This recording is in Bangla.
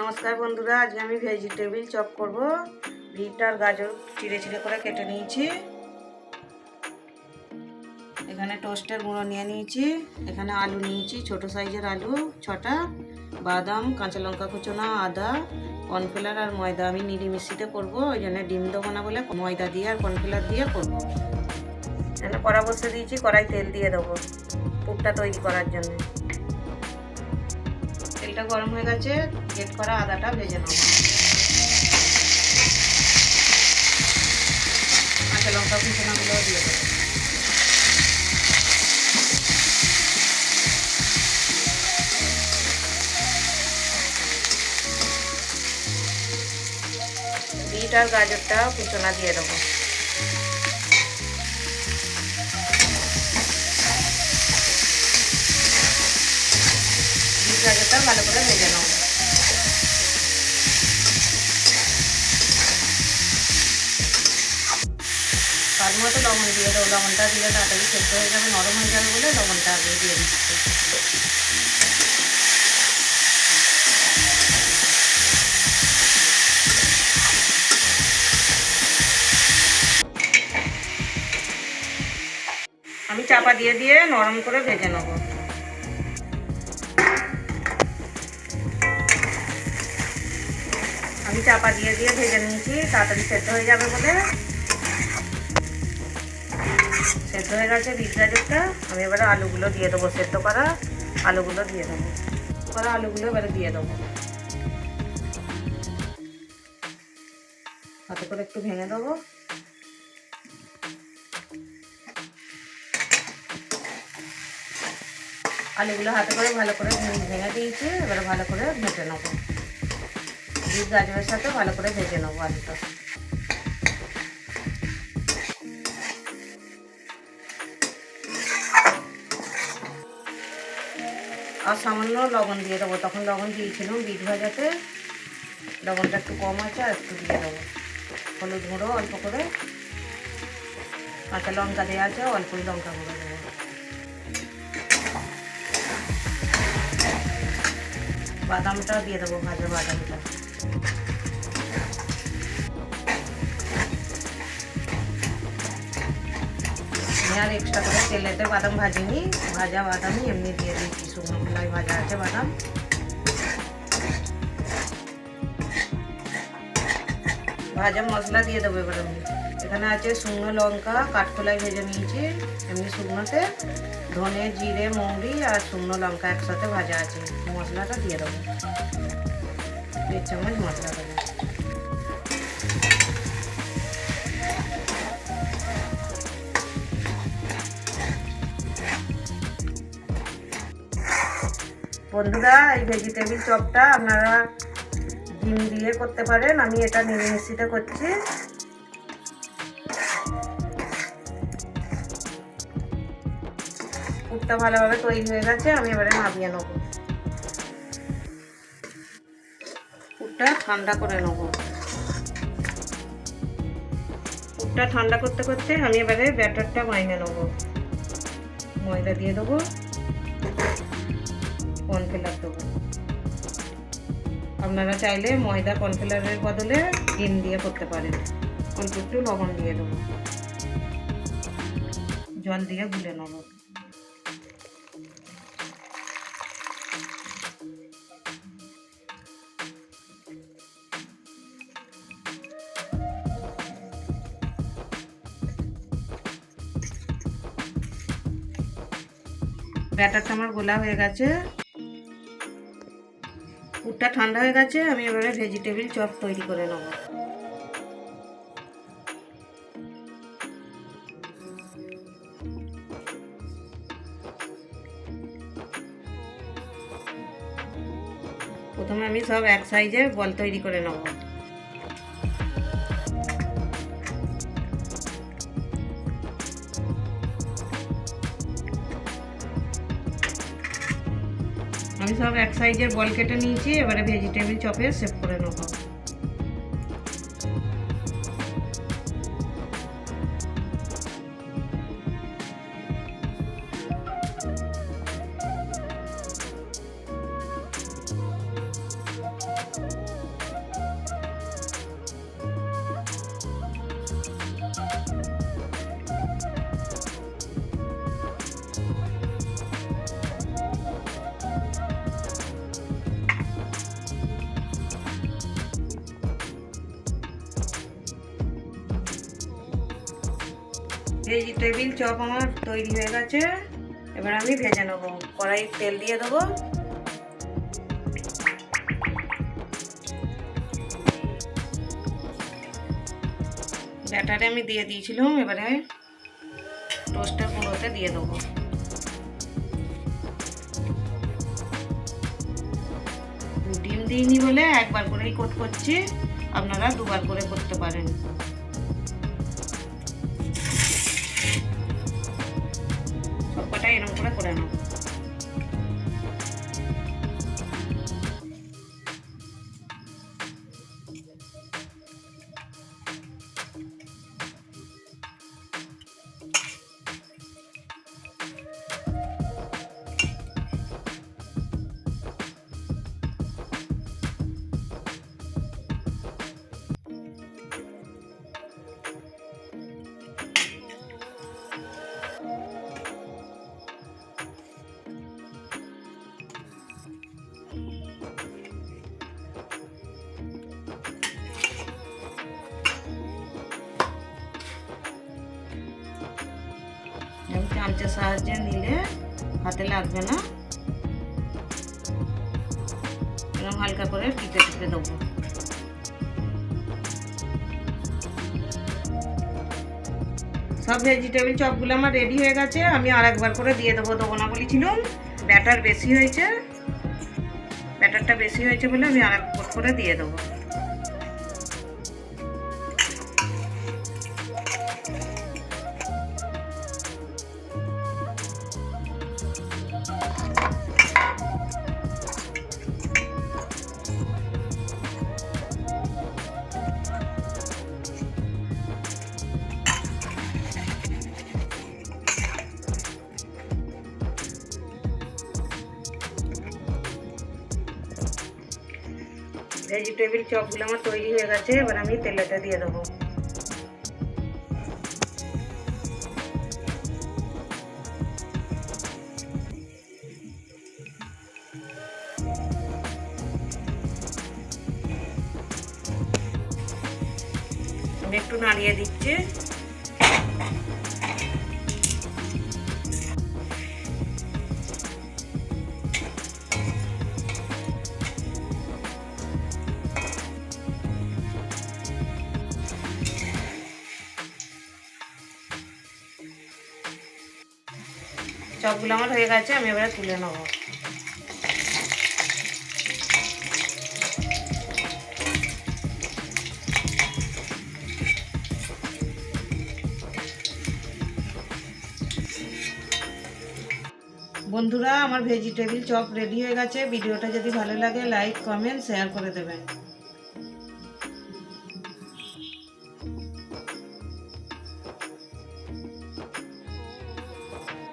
নমস্কার বন্ধুরা, আজকে আমি ভেজিটেবিল চপ করব। বিট আর গাজর চিড়ে চিড়ে করে কেটে নিয়েছি। এখানে টোস্টের গুঁড়ো নিয়ে নিয়েছি। এখানে আলু নিয়েছি, ছোট সাইজের আলু, ছটা। বাদাম, কাঁচা লঙ্কা কুচোনা আদা। কর্নফ্লার আর ময়দা আমি নিরিমিশিতে করব, ওই জন্য ডিম দেবো না বলে ময়দা দিয়ে আর কর্নফ্লার দিয়ে করব। এখানে কড়া বসে দিয়েছি, কড়াই তেল দিয়ে দেবো পুরটা তৈরি করার জন্য। তেলটা গরম হয়ে গেছে গেট করা আদাটা ভেজে নেব। কাঁচা লঙ্কা কুচনাগুলো দিয়ে দেবো। বিট আর গাজরটা কুচনা দিয়ে দেবো। বিট ভালো করে ভেজে নেব তার মতো লবণ দিয়ে দেবো লবণটা দিলে তাড়াতাড়ি সেদ্ধ হয়ে যাবে, নরম হয়ে যাবে বলে লবণটা আগে দিয়ে দিচ্ছি। আমি চাপা দিয়ে দিয়ে নরম করে ভেজে নেব। চাপা দিয়ে দিয়ে ভেজে নিয়েছি, তাড়াতাড়ি সেদ্ধ হয়ে যাবে বলে। সেদ্ধ হয়ে গেছে বিট গাজরটা। আমি এবারে আলুগুলো দিয়ে দেবো সেদ্ধ করা। আলুগুলো দিয়ে দেবো। করা আলুগুলো এবারে দিয়ে দেবো। হাতে করে একটু ভেঙে দেবো। আলুগুলো হাতে করে ভালো করে ভেঙে দিয়েছি। এবারে ভালো করে ভেজে নেব। বিট গাজরের সাথে ভালো করে ভেজে নেব আলুটা আর সামান্য লবণ দিয়ে দেবো। তখন লবণ দিয়েছিলাম বিট ভাজাতে। লবণটা একটু কম আছে, আর একটু দিয়ে দেবো। হলুদ গুঁড়ো অল্প করে। কাঁচা লঙ্কা দেওয়া আছে অল্পই লঙ্কা গুঁড়ো দেবো। বাদামটা দিয়ে দেবো ভাজা বাদামটা। আর এক্সট্রা করে তেলেতে বাদাম ভাজিনি, ভাজা বাদামই এমনি দিয়ে দিয়েছি, শুকনো খোলায় ভাজা আছে বাদাম। ভাজা মশলা দিয়ে দেবো এবার আমি। এখানে আছে শুকনো লঙ্কা কাঠখোলায় ভেজে নিয়েছি, এমনি শুকনোতে ধনে, জিরে, মৌরি আর শুকনো লঙ্কা একসাথে ভাজা আছে, মশলাটা দিয়ে দেবো। বন্ধুরা, এই ভেজিটেবিল চপটা আপনারা ডিম দিয়ে করতে পারেন। আমি এটা নিরামিষিতে করছি। পুরটা ভালোভাবে তৈরি হয়ে গেছে। আমি এবারে নামিয়ে নেব। পুরটা ঠান্ডা করে নেব। পুরটা ঠান্ডা করতে করতে আমি এবারে ব্যাটারটা মাইনে নেব। ময়দা দিয়ে দেবো। কর্নফ্লাওয়ার দেবো। আপনারা চাইলে ময়দা কর্নফ্লাওয়ারের বদলে ডিম দিয়ে করতে পারেন। অল্প একটু লবণ দিয়ে দেবো। জল দিয়ে গুলে নেব। ব্যাটারটা আমার গোলা হয়ে গেছে। পুরটা ঠান্ডা হয়ে গেছে, আমি এবারে ভেজিটেবিল চপ তৈরি করে নেব। প্রথমে আমি সব এক সাইজে বল তৈরি করে নেব। আমি সব এক সাইজের বল কেটে নিয়েছি এবারে ভেজিটেবিল চপে সেভ করে নেব। ভেজিটেবিল চপ আমার তৈরি হয়ে গেছে, এবার আমি ভেজে নেব। কড়াই তেল দিয়ে দেবো। ব্যাটারে আমি দিয়ে দিয়েছিলাম, এবারে টোস্টের গুঁড়োতে দিয়ে দেবো। ডিম দিইনি বলে একবার করেই কোট করছি, আপনারা দুবার করে করতে পারেন। চামচের সাহায্যে নিলে হাতে লাগবে না। এরকম হালকা করে টিপে টিপে দেবো। সব ভেজিটেবিল চপগুলো আমার রেডি হয়ে গেছে। আমি আর একবার করে দিয়ে দেবো দেবো না বলেছিলাম ব্যাটার বেশি হয়েছে। ব্যাটারটা বেশি হয়েছে বলে আমি আর একবার করে দিয়ে দেবো। ভেজিটেবিল চপগুলো আমার তৈরি হয়ে গেছে, এবার আমি তেলেটা দিয়ে দেবো। আমি একটু নাড়িয়ে দিচ্ছি। চপগুলো আমার হয়ে গেছে, আমি এবারে তুলে নেব। বন্ধুরা, আমার ভেজিটেবিল চপ রেডি হয়ে গেছে। ভিডিওটা যদি ভালো লাগে, লাইক, কমেন্ট, শেয়ার করে দেবেন।